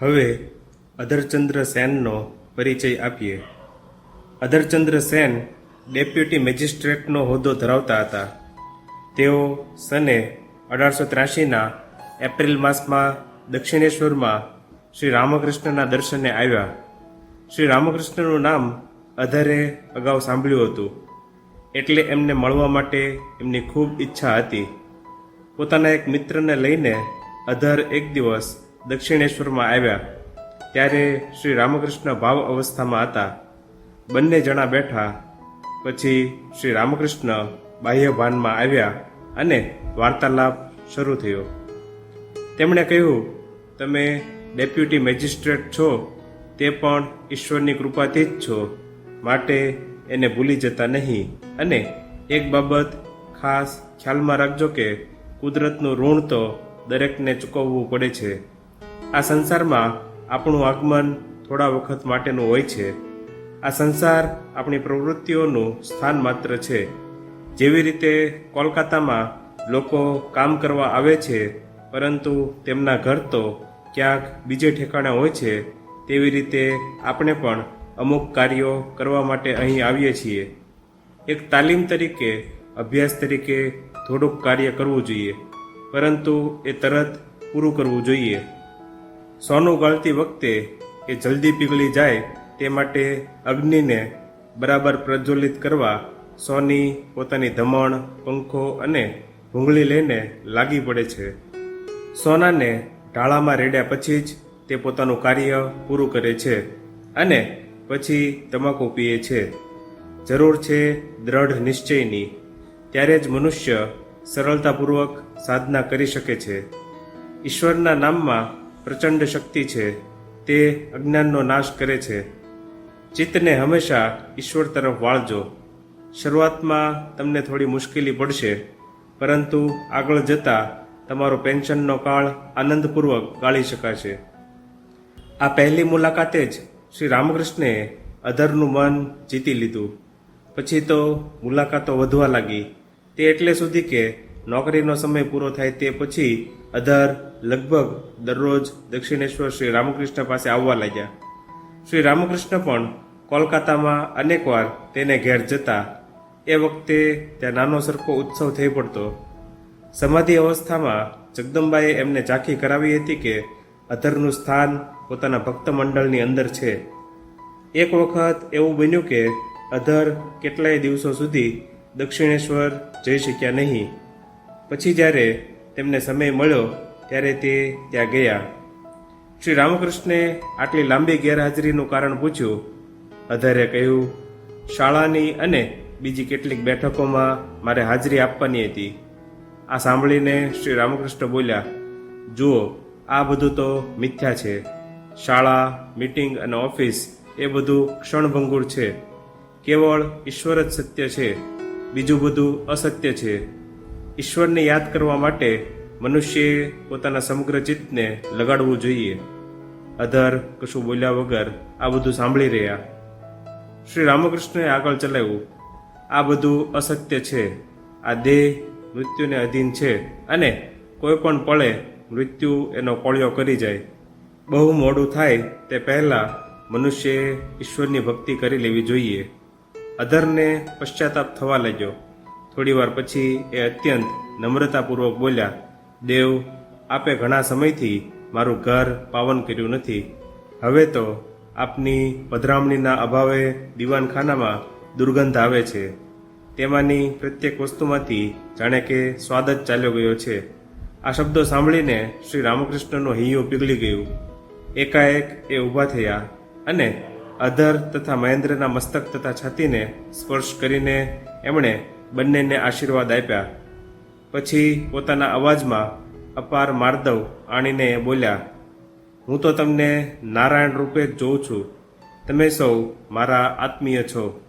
હવે અધરચંદ્ર સેનનો પરિચય આપીએ. અધરચંદ્ર સેન ડેપ્યુટી મેજિસ્ટ્રેટનો હોદ્દો ધરાવતા હતા. તેઓ સને અઢારસો ત્રાસીના એપ્રિલ માસમાં દક્ષિણેશ્વરમાં શ્રી રામકૃષ્ણના દર્શને આવ્યા. શ્રી રામકૃષ્ણનું નામ અધરે અગાઉ સાંભળ્યું હતું. એટલે એમને મળવા માટે એમની ખૂબ ઈચ્છા હતી. પોતાના એક મિત્રને લઈને અધર એક દિવસ દક્ષિણેશ્વરમાં આવ્યા ત્યારે શ્રી રામકૃષ્ણ ભાવ અવસ્થામાં હતા. બંને જણા બેઠા. પછી શ્રી રામકૃષ્ણ બાહ્ય ભાનમાં આવ્યા અને વાર્તાલાપ શરૂ થયો. તેમણે કહ્યું, તમે ડેપ્યુટી મેજિસ્ટ્રેટ છો, તે પણ ઈશ્વરની કૃપાથી જ છો. માટે એને ભૂલી જતા નહીં. અને એક બાબત ખાસ ખ્યાલમાં રાખજો કે કુદરતનું ઋણ તો દરેકને ચૂકવવું પડે છે. આ સંસારમાં આપણું આગમન થોડા વખત માટેનું હોય છે. આ સંસાર આપણી પ્રવૃત્તિઓનું સ્થાન માત્ર છે. જેવી રીતે કોલકાતામાં લોકો કામ કરવા આવે છે, પરંતુ તેમના ઘર તો ક્યાંક બીજે ઠેકાણે હોય છે, તેવી રીતે આપણે પણ અમુક કાર્યો કરવા માટે અહીં આવીએ છીએ. એક તાલીમ તરીકે, અભ્યાસ તરીકે થોડુંક કાર્ય કરવું જોઈએ, પરંતુ એ તરત પૂરું કરવું જોઈએ. સોનું ગાળતી વખતે એ જલ્દી પીગળી જાય તે માટે અગ્નિને બરાબર પ્રજ્વલિત કરવા સોની પોતાની ધમણ, પંખો અને ભૂંગળી લઈને લાગી પડે છે. સોનાને ઢાળામાં રેડ્યા પછી જ તે પોતાનું કાર્ય પૂરું કરે છે અને પછી તમાકુ પીએ છે. જરૂર છે દ્રઢ નિશ્ચયની. ત્યારે જ મનુષ્ય સરળતાપૂર્વક સાધના કરી શકે છે. ઈશ્વરના નામમાં પ્રચંડ શક્તિ છે. તે અજ્ઞાનનો નાશ કરે છે. ચિત્તને હંમેશા ઈશ્વર તરફ વાળજો. શરૂઆતમાં તમને થોડી મુશ્કેલી પડશે, પરંતુ આગળ જતા તમારો પેન્શનનો કાળ આનંદપૂર્વક ગાળી શકાશે. આ પહેલી મુલાકાતે જ શ્રી રામકૃષ્ણે અધરનું મન જીતી લીધું. પછી તો મુલાકાતો વધવા લાગી. તે એટલે સુધી કે નોકરીનો સમય પૂરો થાય તે પછી અધર લગભગ દરરોજ દક્ષિણેશ્વર શ્રી રામકૃષ્ણ પાસે આવવા લાગ્યા. શ્રી રામકૃષ્ણ પણ કોલકાતામાં અનેકવાર તેને ઘેર જતા એ વખતે ત્યાં નાનો સરખો ઉત્સવ થઈ પડતો. સમાધિ અવસ્થામાં જગદંબાએ એમને ઝાંખી કરાવી હતી કે અધરનું સ્થાન પોતાના ભક્ત મંડળની અંદર છે. એક વખત એવું બન્યું કે અધર કેટલાય દિવસો સુધી દક્ષિણેશ્વર જઈ શક્યા નહીં. પછી જ્યારે તેમને સમય મળ્યો, ત્યારે તે ત્યાં ગયા. શ્રી રામકૃષ્ણે આટલી લાંબી ગેરહાજરીનું કારણ પૂછ્યું. અધરે કહ્યું, શાળાની અને બીજી કેટલીક બેઠકોમાં મારે હાજરી આપવાની હતી. આ સાંભળીને શ્રી રામકૃષ્ણ બોલ્યા, જુઓ, આ બધું તો મિથ્યા છે. શાળા, મીટિંગ અને ઓફિસ એ બધું ક્ષણભંગુર છે. કેવળ ઈશ્વર જ સત્ય છે. બીજું બધું અસત્ય છે. ઈશ્વરને યાદ કરવા માટે મનુષ્યએ પોતાના સમગ્ર ચિત્તને લગાડવું જોઈએ. અધર કશું બોલ્યા વગર આ બધું સાંભળી રહ્યા. શ્રી રામકૃષ્ણએ આગળ ચલાવ્યું, આ બધું અસત્ય છે. આ દેહ મૃત્યુને અધીન છે અને કોઈ પણ પળે મૃત્યુ એનો કોળિયો કરી જાય. બહુ મોડું થાય તે પહેલાં મનુષ્યએ ઈશ્વરની ભક્તિ કરી લેવી જોઈએ. અધરને પશ્ચાતાપ થવા લાગ્યો. થોડીવાર પછી એ અત્યંત નમ્રતાપૂર્વક બોલ્યા, દેવ, આપે ઘણા સમયથી મારું ઘર પાવન કર્યું નથી. હવે તો આપની પધરામણીના અભાવે દીવાનખાનામાં દુર્ગંધ આવે છે. તેમાંની પ્રત્યેક વસ્તુમાંથી જાણે કે સ્વાદ જ ચાલ્યો ગયો છે. આ શબ્દો સાંભળીને શ્રી રામકૃષ્ણનું હૈયું પીગળી ગયું. એકાએક એ ઊભા થયા અને અધર તથા મહેન્દ્રના મસ્તક તથા છાતીને સ્પર્શ કરીને એમણે બંનેને આશીર્વાદ આપ્યા. પછી પોતાના અવાજમાં અપાર માર્દવ આણીને બોલ્યા, હું તો તમને નારાયણ રૂપે જ જોઉં છું. તમે સૌ મારા આત્મીય છો.